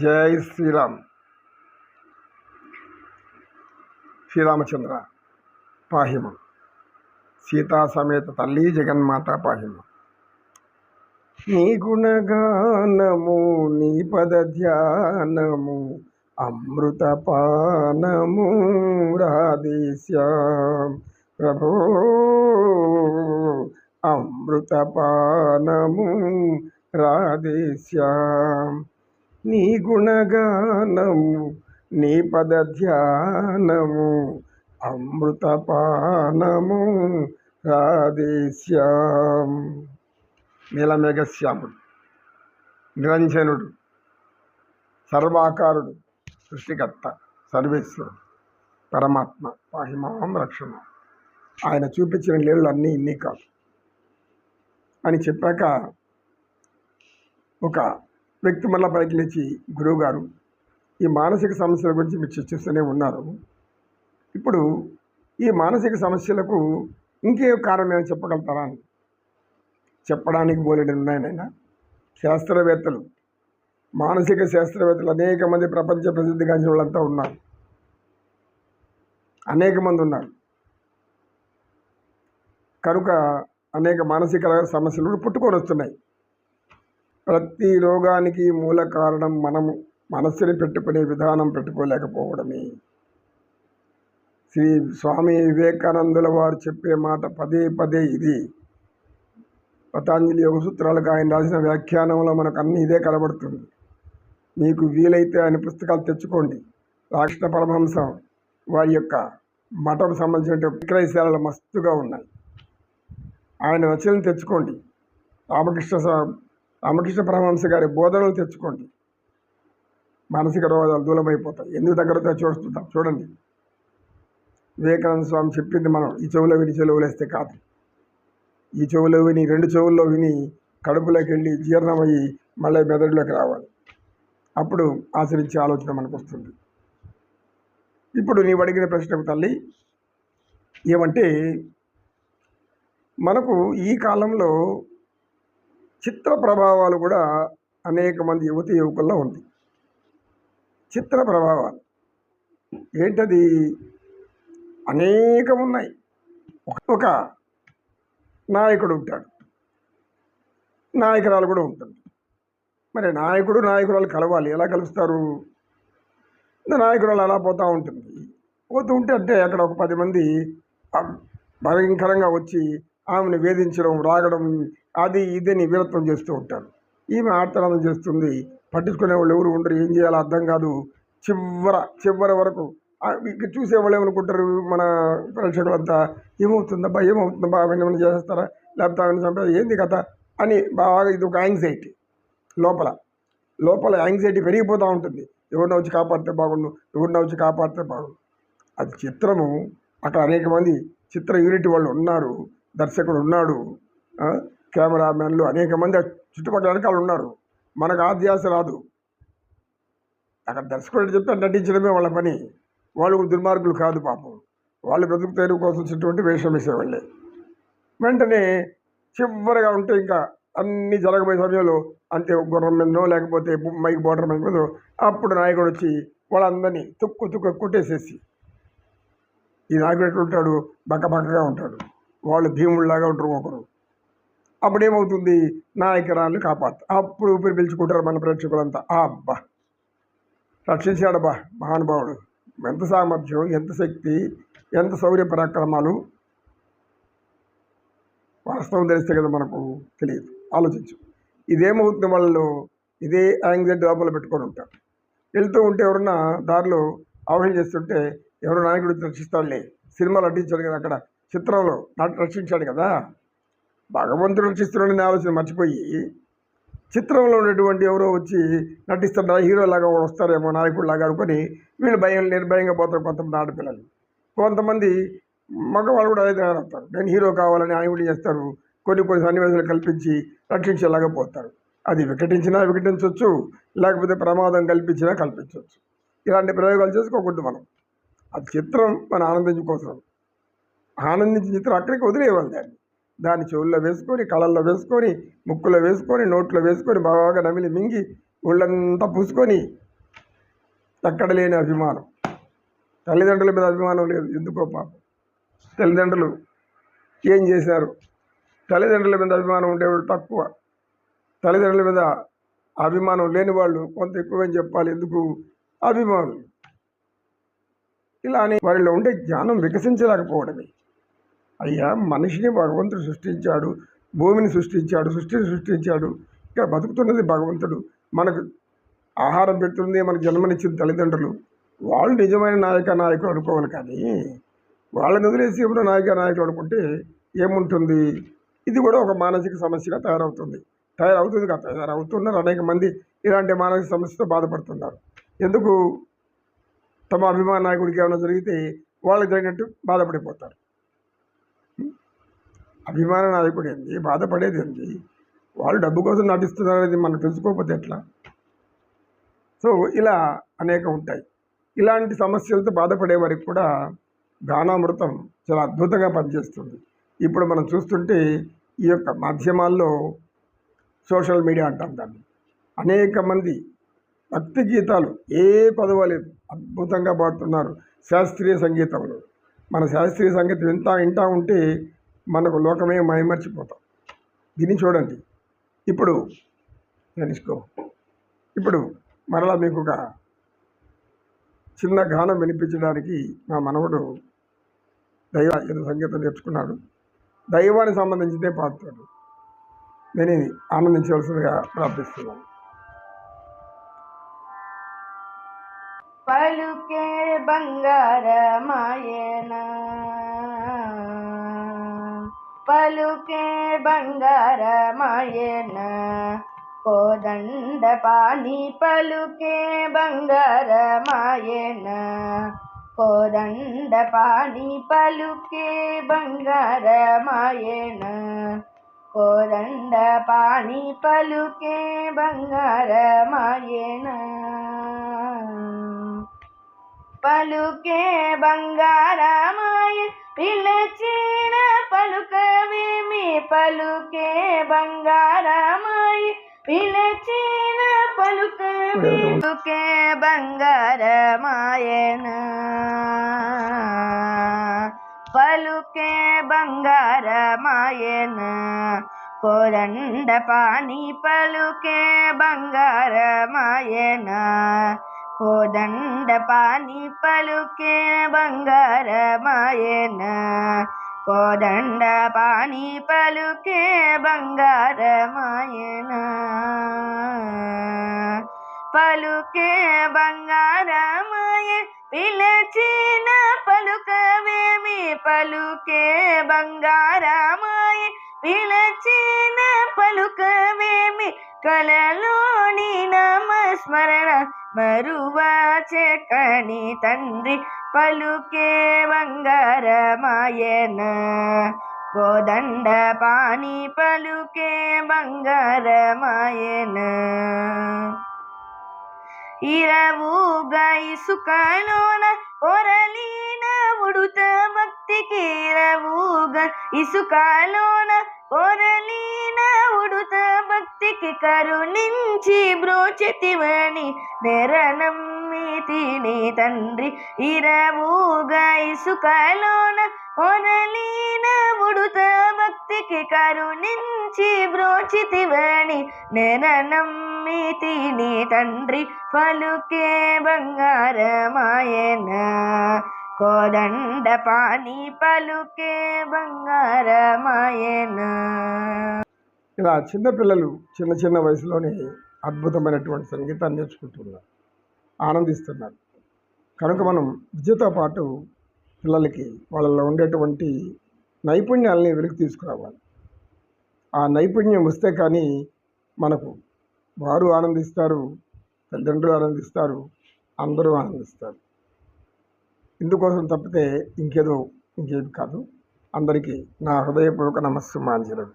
జై శ్రీరామ్. శ్రీరామచంద్ర పాహిమ. సీతా సమేత తల్లి జగన్మాత పాహిమ. నీ గుణగానము నీ పద ధ్యానము అమృత పానము రాధేశ్యాం ప్రభో అమృత పానము రాధేశ్యాం నీ గుణగానము నీ పద ధ్యానము అమృతపానము రాధేశ్యాం నీలమేఘశ్యాముడు నిరంజనుడు సర్వాకారుడు సృష్టికర్త సర్వేశ్వరుడు పరమాత్మ పాహిమాం రక్షణ ఆయన చూపించిన నీళ్ళు అన్నీ ఇన్ని కాదు. అని చెప్పాక ఒక వ్యక్తి మళ్ళా పైకి లేచి గురువుగారు ఈ మానసిక సమస్యల గురించి మీరు చర్చిస్తూనే ఉన్నారు. ఇప్పుడు ఈ మానసిక సమస్యలకు ఇంకే కారణం ఏమైనా చెప్పగలుగుతారా? అని చెప్పడానికి బోలెడు ఉన్నాయనైనా శాస్త్రవేత్తలు మానసిక శాస్త్రవేత్తలు అనేక మంది ప్రపంచ ప్రసిద్ధిగాంచిన వాళ్ళంతా ఉన్నారు. అనేక మంది ఉన్నారు. కనుక అనేక మానసిక సమస్యలు కూడా పుట్టుకొని వస్తున్నాయి. ప్రతి రోగానికి మూల కారణం మనము మనస్సుని పెట్టుకునే విధానం పెట్టుకోలేకపోవడమే. శ్రీ స్వామి వివేకానందుల వారు చెప్పే మాట పదే పదే ఇది. పతాంజలి యోగ సూత్రాలకు ఆయన రాసిన వ్యాఖ్యానంలో మనకు అన్ని ఇదే కనబడుతుంది. మీకు వీలైతే ఆయన పుస్తకాలు తెచ్చుకోండి. రాకృష్ణ పరమహంసం వారి యొక్క మఠం సంబంధించిన విక్రయశాలలు మస్తుగా ఉన్నాయి. ఆయన రచనలు తెచ్చుకోండి. రామకృష్ణ రామకృష్ణ పరమహంస గారి బోధనలు తెచ్చుకోండి. మానసిక రోగాలు దూరమైపోతాయి. ఎందుకు దగ్గరతో చూస్తుంటాం? చూడండి. వివేకానంద స్వామి చెప్పింది మనం ఈ చెవులో విని చెవులు వేస్తే కాదు. ఈ చెవులో విని రెండు చెవుల్లో విని కడుపులోకి వెళ్ళి జీర్ణమయ్యి మళ్ళీ మెదడులోకి రావాలి. అప్పుడు ఆచరించే ఆలోచన మనకు వస్తుంది. ఇప్పుడు నీవు అడిగిన ప్రశ్నకు తల్లి ఏమంటే మనకు ఈ కాలంలో చిత్ర ప్రభావాలు కూడా అనేక మంది యువతి యువకుల్లో ఉంది. చిత్ర ప్రభావాలు. ఏంటది? అనేకం ఉన్నాయి. ఒక- నాయకుడు ఉంటాడు. నాయకురాలు కూడా ఉంటుంది. మరి నాయకుడు నాయకురాలు కలవాలి. ఎలా కలుస్తారు? నాయకురాలు అలా పోతూ ఉంటుంది. పోతూ ఉంటే అంటే అక్కడ ఒక పది మంది భయంకరంగా వచ్చి ఆమెను వేధించడం రాగడం అది ఇదని వీరత్వం చేస్తూ ఉంటారు. ఈమె ఆర్తనాదం చేస్తుంది. పట్టించుకునే వాళ్ళు ఎవరు ఉండరు. ఏం చేయాలో అర్థం కాదు. చివర చివరి వరకు. చూసే వాళ్ళు ఏమనుకుంటారు? మన ప్రేక్షకులంతా ఏమవుతుందబ్బా ఏమవుతుందబ్బా అవన్నీ ఏమైనా చేస్తారా లేకపోతే అవన్నీ చంపేది? ఏంది కథ? అని బాగా ఇది ఒక యాంగ్జైటీ లోపల. లోపల యాంగ్జైటీ పెరిగిపోతూ ఉంటుంది. ఎవరినో వచ్చి కాపాడితే బాగుండు. ఎవరినో వచ్చి కాపాడితే బాగుండు. అది చిత్రము. అక్కడ అనేక మంది చిత్ర యూనిట్ వాళ్ళు ఉన్నారు. దర్శకుడు ఉన్నాడు. కెమెరామెన్లు అనేక మంది చుట్టుపక్కల వెనకాల ఉన్నారు. మనకు ఆధ్యాస రాదు. అక్కడ దర్శకుడు చెప్తే నటించడమే వాళ్ళ పని. వాళ్ళు దుర్మార్గులు కాదు పాపం. వాళ్ళు బ్రతుకు తెరువు కోసం వచ్చినటువంటి వేషం వేసేవాళ్ళే. వెంటనే చివరిగా ఉంటే ఇంకా అన్నీ జరగబోయే సమయంలో అంతే గుర్రం మీదనో లేకపోతే మైక్ బోర్డర్ మీద మీదో అప్పుడు నాయకుడు వచ్చి వాళ్ళందరినీ తుక్కు తుక్కు కొట్టేసేసి ఈ నాయకుడు ఎట్లుంటాడు బక్క బక్కగా ఉంటాడు. వాళ్ళు భీముళ్ళలాగా ఉంటారు ఒకరు. అప్పుడు ఏమవుతుంది నాయకురాలు కాపాడుతారు అప్పుడు ఊపిరి పిలుచుకుంటారు మన ప్రేక్షకులంతా. అబ్బా! రక్షించాడబ్బా మహానుభావుడు. ఎంత సామర్థ్యం ఎంత శక్తి ఎంత శౌర్య పరాక్రమాలు? వాస్తవం తెలిస్తే కదా మనకు తెలియదు. ఆలోచించు. ఇదేమవుతుంది వాళ్ళు ఇదే యాంగ్జైటీ లోపల పెట్టుకొని ఉంటారు. వెళ్తూ ఉంటే ఎవరన్నా దారిలో అవహేళన చేస్తుంటే ఎవరు నాయకుడు రక్షిస్తాడులే. సినిమాలు నటించాడు కదా అక్కడ. చిత్రంలో నటి రక్షించాడు కదా. భగవంతుడు రక్షిస్తున్నాడని ఆలోచన మర్చిపోయి చిత్రంలో ఉన్నటువంటి ఎవరో వచ్చి నటిస్తున్నారు హీరో లాగా వస్తారేమో నాయకుడు లాగా అనుకొని వీళ్ళు భయం నిర్భయంగా పోతారు కొంతమంది ఆడపిల్లలు. కొంతమంది మగవాళ్ళు కూడా అదే తయారవుతారు నేను హీరో కావాలని ఆయన కూడా చేస్తారు కొన్ని కొన్ని సన్నివేశాలు కల్పించి రక్షించేలాగా పోతారు. అది వికటించినా వికటించవచ్చు లేకపోతే ప్రమాదం కల్పించినా కల్పించవచ్చు. ఇలాంటి ప్రయోగాలు చేసుకోకూడదు మనం. ఆ చిత్రం మన ఆనందించుకోసం ఆనందించిన చిత్రం అక్కడికి వదిలేయాలి దాన్ని. దాన్ని చెవుల్లో వేసుకొని కళ్ళల్లో వేసుకొని ముక్కులో వేసుకొని నోట్లో వేసుకొని బాగా నమిలి మింగి ఒళ్ళంతా పూసుకొని ఎక్కడ లేని అభిమానం. తల్లిదండ్రుల మీద అభిమానం లేదు. ఎందుకో పాపం. తల్లిదండ్రులు ఏం చేశారు? తల్లిదండ్రుల మీద అభిమానం ఉండేవాళ్ళు తక్కువ. తల్లిదండ్రుల మీద అభిమానం లేని వాళ్ళు కొంత ఎక్కువని చెప్పాలి. ఎందుకు? అభిమానులు. ఇలా వారిలో ఉండే జ్ఞానం వికసించలేకపోవడమే. అయ్యా మనిషిని భగవంతుడు సృష్టించాడు భూమిని సృష్టించాడు సృష్టిని సృష్టించాడు. ఇక్కడ బతుకుతున్నది భగవంతుడు. మనకు ఆహారం పెడుతుంది మనకు జన్మనిచ్చిన తల్లిదండ్రులు. వాళ్ళు నిజమైన నాయక నాయకులు అనుకోవాలి కానీ వాళ్ళని వదిలేసి ఇప్పుడు నాయక నాయకులు అనుకుంటే ఏముంటుంది? ఇది కూడా ఒక మానసిక సమస్యగా తయారవుతుంది. తయారవుతుంది కదా తయారవుతున్నారు అనేక మంది ఇలాంటి మానసిక సమస్యతో బాధపడుతున్నారు. ఎందుకు? తమ అభిమాన నాయకుడికి ఏమైనా జరిగితే వాళ్ళకి జరిగినట్టు బాధపడిపోతారు. అభిమాన నాయకుడు ఏంది బాధపడేది ఏంది? వాళ్ళు డబ్బు కోసం నటిస్తున్నారు అనేది తెలుసుకోకపోతే ఎట్లా? సో ఇలా అనేక ఉంటాయి. ఇలాంటి సమస్యలతో బాధపడే వారికి కూడా గానామృతం చాలా అద్భుతంగా పనిచేస్తుంది. ఇప్పుడు మనం చూస్తుంటే ఈ యొక్క మాధ్యమాల్లో సోషల్ మీడియా అంటాం దాన్ని. అనేక మంది భక్తి గీతాలు ఏ పదవ అద్భుతంగా పాడుతున్నారు శాస్త్రీయ సంగీతంలో. మన శాస్త్రీయ సంగీతం వింటా వింటా ఉంటే మనకు లోకమే మైమర్చిపోతాం. దీన్ని చూడండి. ఇప్పుడు తెలుసుకో ఇప్పుడు మరలా మీకు ఒక చిన్న గానం వినిపించడానికి మా మనవడు దైవ ఏదో సంగీతం నేర్చుకున్నాడు. దైవానికి సంబంధించితే పాడుతాడు. నేను ఆనందించవలసిందిగా ప్రార్థిస్తున్నాను. పలుకే బంగారమాయనా పలుకే బంగారమయన కోదండ పాని పలుకే బంగారమయన కోదండ పాని పలుకే బంగారమయన కోదండ పాని పలుకే బంగారమయన. పలుకే బంగారా పిలచిన పలుకవేమి పలుకే బంగారమాయ పిలచిన పలుకవేమి పలుకే బంగారమాయన. పలుకే బంగారమాయన. కోదండ పాని పలుకే బంగారమాయన. కోదండ పాని పలుకే బంగారమాయన. కోదండ పాని పలుకే బంగారమాయన. పలుకే బంగారమాయ పిలచిన పలుకవేమి? పలుకే బంగారమాయ పిలచిన పలుకవేమి? కలలోని నామస్మరణ మరువా తండ్రి పలుకే బంగారమాయన. కోదండ పాని పలుకే బంగారమాయన. ఇరవుగా ఇసుకలోన ఒరలీన ఉడుత భక్తికి ఇరవుగా ఇసుకలోన పొరలీన ఉడుత భక్తికి కరుణించి బ్రోచతివని నెరనమ్మితిని తండ్రి ఇరవుగా ఇసుకలోన పొరలీన ఉడుత భక్తికి కరుణించి బ్రోచితివని నెననమ్మితిని తండ్రి పలుకే బంగారమాయనా. కోదండ పాని పలుకే బంగారమాయన. ఇలా చిన్నపిల్లలు చిన్న చిన్న వయసులోనే అద్భుతమైనటువంటి సంగీతాన్ని నేర్చుకుంటున్నారు ఆనందిస్తున్నారు. కనుక మనం విద్యతో పాటు పిల్లలకి వాళ్ళలో ఉండేటువంటి నైపుణ్యాలని వెలికి తీసుకురావాలి. ఆ నైపుణ్యం వస్తే కానీ మనకు వారు ఆనందిస్తారు తల్లిదండ్రులు ఆనందిస్తారు అందరూ ఆనందిస్తారు. ఇందుకోసం తప్పితే ఇంకేదో ఇంకేది కాదు. అందరికీ నా హృదయపూర్వక నమస్సు మాంజలుడు